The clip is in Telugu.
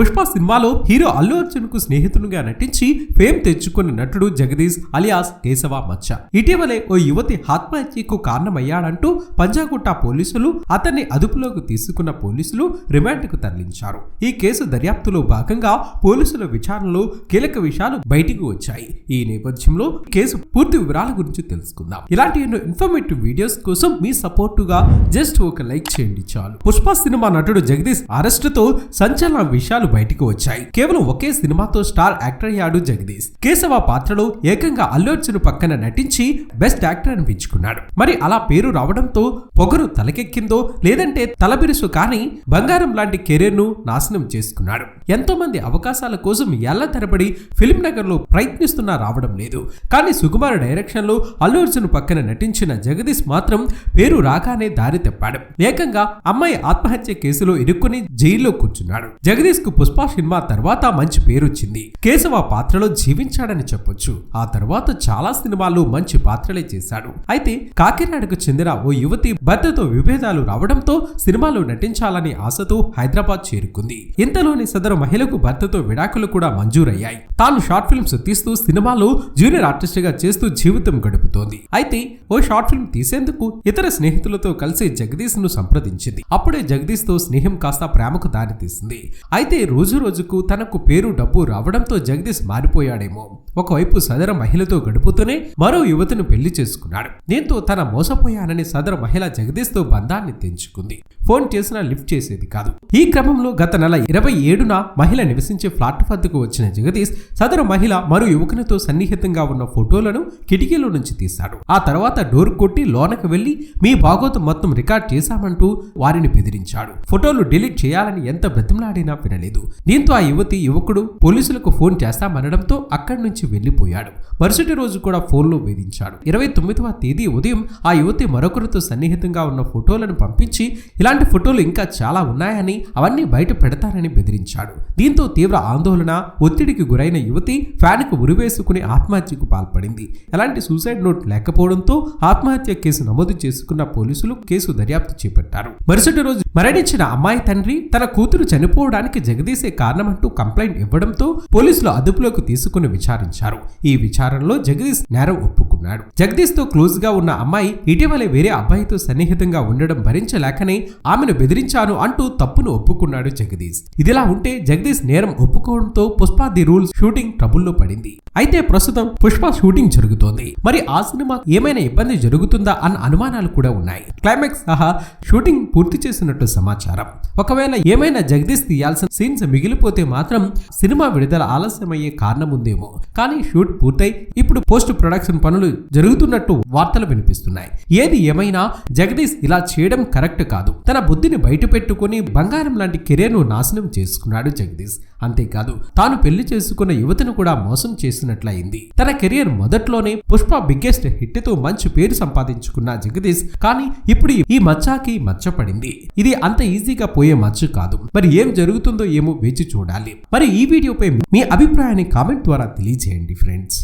పుష్ప సినిమాలో హీరో అల్లు అర్జున్కు స్నేహితునిగా నటించి ఫేమ్ తెచ్చుకున్న నటుడు జగదీష్ అలియాస్ కేశవ మచ్చ. ఇటీవలే ఓ యువతి ఆత్మహత్యకు కారణమయ్యాడంటూ పంజాగుట్ట పోలీసులు అతన్ని అదుపులోకి తీసుకున్న పోలీసులు రిమాండ్కు తరలించారు. ఈ కేసు దర్యాప్తులో భాగంగా పోలీసుల విచారణలో కీలక విషయాలు బయటికి వచ్చాయి. ఈ నేపథ్యంలో కేసు పూర్తి వివరాల గురించి తెలుసుకుందాం. ఇలాంటి ఎన్నో ఇన్ఫర్మేటివ్ వీడియోస్ కోసం మీ సపోర్టుగా జస్ట్ ఒక లైక్ చేయండి చాలు. పుష్ప సినిమా నటుడు జగదీష్ అరెస్ట్తో సంచలన విషయాలు బయటికి వచ్చాయి. కేవలం ఒకే సినిమాతో స్టార్ యాక్టర్ అయ్యాడు జగదీష్. కేశవ పాత్రలో ఏకంగా అల్లు అర్జున్ పక్కన నటించి బెస్ట్ యాక్టర్ అనిపించుకున్నాడు. మరి అలా పేరు రావడంతో పొగరు తలకెక్కిందో లేదంటే తలబిరుసు కానీ బంగారం లాంటి కెరీర్ను నాశనం చేసుకున్నాడు. ఎంతో మంది అవకాశాల కోసం ఎల్ల తరబడి ఫిల్మ్ నగర్లో ప్రయత్నిస్తున్నా రావడం లేదు. కానీ సుకుమార్ డైరెక్షన్లో అల్లు అర్జున్ పక్కన నటించిన జగదీష్ మాత్రం పేరు రాగానే దారి తెప్పాడు. ఏకంగా అమ్మాయి ఆత్మహత్య కేసులో ఇరుక్కుని జైల్లో కూర్చున్నాడు. జగదీష్కు పుష్ప సినిమా తర్వాత మంచి పేరొచ్చింది. కేశవ పాత్రలో జీవించాడని చెప్పొచ్చు. ఆ తర్వాత చాలా సినిమాల్లో మంచి పాత్రలే చేశాడు. అయితే కాకినాడకు చెందిన ఓ యువతి భర్తతో విభేదాలు రావడంతో సినిమాలో నటించాలని ఆశతో హైదరాబాద్ చేరుకుంది. ఇంతలోని సదరు మహిళకు భర్తతో విడాకులు కూడా మంజూరయ్యాయి. తాను షార్ట్ ఫిల్మ్స్ తీస్తూ సినిమాలో జూనియర్ ఆర్టిస్ట్గా చేస్తూ జీవితం గడుపుతోంది. అయితే ఓ షార్ట్ ఫిల్మ్ తీసేందుకు ఇతర స్నేహితులతో కలిసి జగదీష్ను సంప్రదించింది. అప్పుడే జగదీష్తో స్నేహం కాస్త ప్రేమకు దారితీసింది. అయితే రోజు రోజుకు తనకు పేరు డబ్బు రావడంతో జగదీష్ మారిపోయాడేమో. ఒకవైపు సదర మహిళతో గడుపుతూనే మరో యువతిని పెళ్ళి చేసుకున్నాడు. దీంతో తన మోసపోయానని సదర మహిళ జగదీష్తో బంధాన్ని తెంచుకుంది. ఫోన్ చేసినా లిఫ్ట్ చేసేది కాదు. ఈ క్రమంలో గత నెల ఇరవై ఏడున మహిళ నివసించే ఫ్లాట్ వద్దకు వచ్చిన జగదీష్ సదరు మహిళ మరో యువకునితో సన్నిహితంగా ఉన్న ఫోటోలను కిటికీలో నుంచి తీశాడు. ఆ తర్వాత డోర్ కొట్టి లోనకు వెళ్ళి మీ భాగోతం మొత్తం రికార్డ్ చేశామంటూ వారిని బెదిరించాడు. ఫోటోలు డిలీట్ చేయాలని ఎంత బ్రతిమలాడినా వినలేదు. దీంతో ఆ యువతి యువకుడు పోలీసులకు ఫోన్ చేస్తామనడంతో అక్కడి నుంచి వెళ్ళిపోయాడు మరుసటి రోజు కూడా ఫోన్లో వేధించాడు. ఇరవై తొమ్మిదవ తేదీ ఉదయం ఆ యువతి మరొకరితో సన్నిహితంగా ఉన్న ఫోటోలను పంపించి ఇలాంటి ఫోటోలు ఇంకా చాలా ఉన్నాయని అవన్నీ బయట పెడతానని బెదిరించాడు. దీంతో తీవ్ర ఆందోళన ఒత్తిడికి గురైన యువతి ఫ్యాన్కు ఉరివేసుకుని ఆత్మహత్యకు పాల్పడింది. ఎలాంటి సూసైడ్ నోట్ లేకపోవడంతో ఆత్మహత్య కేసు నమోదు చేసుకున్న పోలీసులు కేసు దర్యాప్తు చేపట్టారు. మరుసటి రోజు మరణించిన అమ్మాయి తండ్రి తన కూతురు చనిపోవడానికి జగదీశే కారణమంటూ కంప్లైంట్ ఇవ్వడంతో పోలీసులు అదుపులోకి తీసుకుని విచారించారు. ఈ విచారణలో జగదీష్ నేరం ఒప్పుకు ఉన్నాడు. జగదీష్తో క్లోజ్గా ఉన్న అమ్మాయి ఇటీవలే వేరే అబ్బాయితో సన్నిహితంగా ఉండడం భరించలేకనే ఆమెను బెదిరించాను అంటూ తప్పును ఒప్పుకున్నాడు జగదీష్. ఇదిలా ఉంటే జగదీష్ నేరం ఒప్పుకోవడంతో పుష్ప ది రూల్స్ షూటింగ్ ట్రబుల్లో పడింది. అయితే ప్రస్తుతం పుష్ప షూటింగ్ జరుగుతోంది. మరి ఆ సినిమా ఏమైనా ఇబ్బంది జరుగుతుందా అన్న అనుమానాలు కూడా ఉన్నాయి. క్లైమాక్స్ సహా షూటింగ్ పూర్తి చేసినట్టు సమాచారం. ఒకవేళ ఏమైనా జగదీష్ తీయాల్సిన సీన్స్ మిగిలిపోతే మాత్రం సినిమా విడుదల ఆలస్యమయ్యే కారణం ఉందేమో కానీ షూట్ పూర్తయి ఇప్పుడు పోస్ట్ ప్రొడక్షన్ పనులు జరుగుతున్నట్టు వార్తలు వినిపిస్తున్నాయి. ఏది ఏమైనా జగదీష్ ఇలా చేయడం కరెక్ట్ కాదు. తన బుద్ధిని బయట పెట్టుకుని బంగారం లాంటి కెరీర్ను నాశనం చేసుకున్నాడు జగదీష్. అంతేకాదు తాను పెళ్ళి చేసుకున్న యువతను కూడా మోసం చేసినట్లయింది. తన కెరియర్ మొదట్లోనే పుష్ప బిగ్గెస్ట్ హిట్తో మంచి పేరు సంపాదించుకున్న జగదీష్ కానీ ఇప్పుడు ఈ మచ్చాకి మచ్చ పడింది ఇది అంత ఈజీగా పోయే మచ్చ కాదు. మరి ఏం జరుగుతుందో ఏమో వేచి చూడాలి. మరి ఈ వీడియోపై మీ అభిప్రాయాన్ని కామెంట్ ద్వారా తెలియజేయండి ఫ్రెండ్స్.